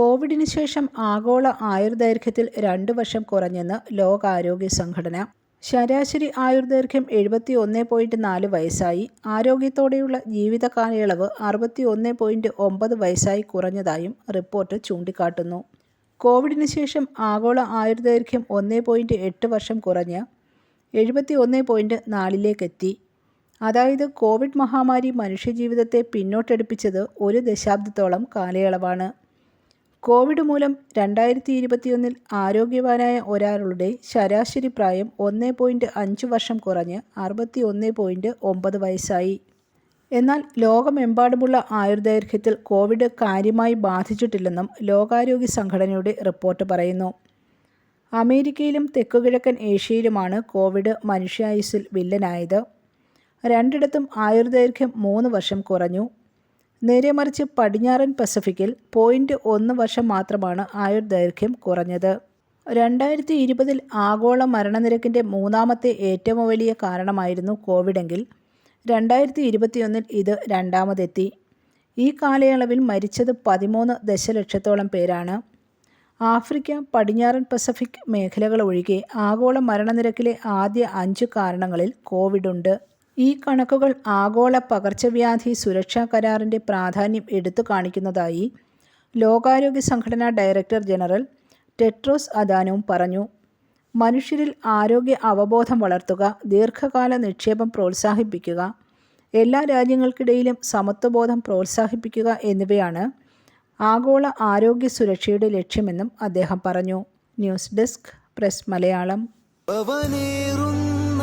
കോവിഡിന് ശേഷം ആഗോള ആയുർദൈർഘ്യത്തിൽ രണ്ട് വർഷം കുറഞ്ഞെന്ന് ലോകാരോഗ്യ സംഘടന. ശരാശരി ആയുർദൈർഘ്യം എഴുപത്തി ഒന്ന് പോയിന്റ് നാല് വയസ്സായി. ആരോഗ്യത്തോടെയുള്ള ജീവിതകാലയളവ് അറുപത്തി ഒന്ന് പോയിന്റ് ഒമ്പത് വയസ്സായി കുറഞ്ഞതായും റിപ്പോർട്ട് ചൂണ്ടിക്കാട്ടുന്നു. കോവിഡിന് ശേഷം ആഗോള ആയുർദൈർഘ്യം ഒന്ന് പോയിന്റ് എട്ട് വർഷം കുറഞ്ഞ് എഴുപത്തി ഒന്ന് പോയിന്റ് നാലിലേക്കെത്തി അതായത് കോവിഡ് മഹാമാരി മനുഷ്യജീവിതത്തെ പിന്നോട്ടടിപ്പിച്ചത് ഒരു ദശാബ്ദത്തോളം കാലയളവാണ്. കോവിഡ് മൂലം രണ്ടായിരത്തി ഇരുപത്തിയൊന്നിൽ ആരോഗ്യവാനായ ഒരാളുടെ ശരാശരി പ്രായം ഒന്ന് പോയിന്റ് അഞ്ച് വർഷം കുറഞ്ഞ് അറുപത്തി ഒന്ന് പോയിന്റ് ഒമ്പത് വയസ്സായി. എന്നാൽ ലോകമെമ്പാടുമുള്ള ആയുർദൈർഘ്യത്തിൽ കോവിഡ് കാര്യമായി ബാധിച്ചിട്ടില്ലെന്നും ലോകാരോഗ്യ സംഘടനയുടെ റിപ്പോർട്ട് പറയുന്നു. അമേരിക്കയിലും തെക്കുകിഴക്കൻ ഏഷ്യയിലുമാണ് കോവിഡ് മനുഷ്യായുസിൽ വില്ലനായത്. രണ്ടിടത്തും ആയുർദൈർഘ്യം മൂന്ന് വർഷം കുറഞ്ഞു. നേരെ മറിച്ച് പടിഞ്ഞാറൻ പസഫിക്കിൽ പോയിന്റ് ഒന്ന് വർഷം മാത്രമാണ് ആയുർദൈർഘ്യം കുറഞ്ഞത്. രണ്ടായിരത്തി ഇരുപതിൽ ആഗോള മരണനിരക്കിന്റെ മൂന്നാമത്തെ ഏറ്റവും വലിയ കാരണമായിരുന്നു കോവിഡെങ്കിൽ രണ്ടായിരത്തി ഇരുപത്തിയൊന്നിൽ ഇത് രണ്ടാമതെത്തി. ഈ കാലയളവിൽ മരിച്ചത് പതിമൂന്ന് ദശലക്ഷത്തോളം പേരാണ്. ആഫ്രിക്ക പടിഞ്ഞാറൻ പസഫിക് മേഖലകൾ ഒഴികെ ആഗോള മരണനിരക്കിലെ ആദ്യ അഞ്ച് കാരണങ്ങളിൽ കോവിഡുണ്ട് ഈ കണക്കുകൾ ആഗോള പകർച്ചവ്യാധി സുരക്ഷാ കരാറിന്റെ പ്രാധാന്യം എടുത്തു കാണിക്കുന്നതായി ലോകാരോഗ്യ സംഘടനാ ഡയറക്ടർ ജനറൽ ടെട്രോസ് അദാനവും പറഞ്ഞു. മനുഷ്യരിൽ ആരോഗ്യ അവബോധം വളർത്തുക ദീർഘകാല നിക്ഷേപം പ്രോത്സാഹിപ്പിക്കുക എല്ലാ രാജ്യങ്ങൾക്കിടയിലും സമത്വബോധം പ്രോത്സാഹിപ്പിക്കുക എന്നിവയാണ് ആഗോള ആരോഗ്യ സുരക്ഷയുടെ ലക്ഷ്യമെന്നും അദ്ദേഹം പറഞ്ഞു. News desk press Malayalam. അവനേറുന്ന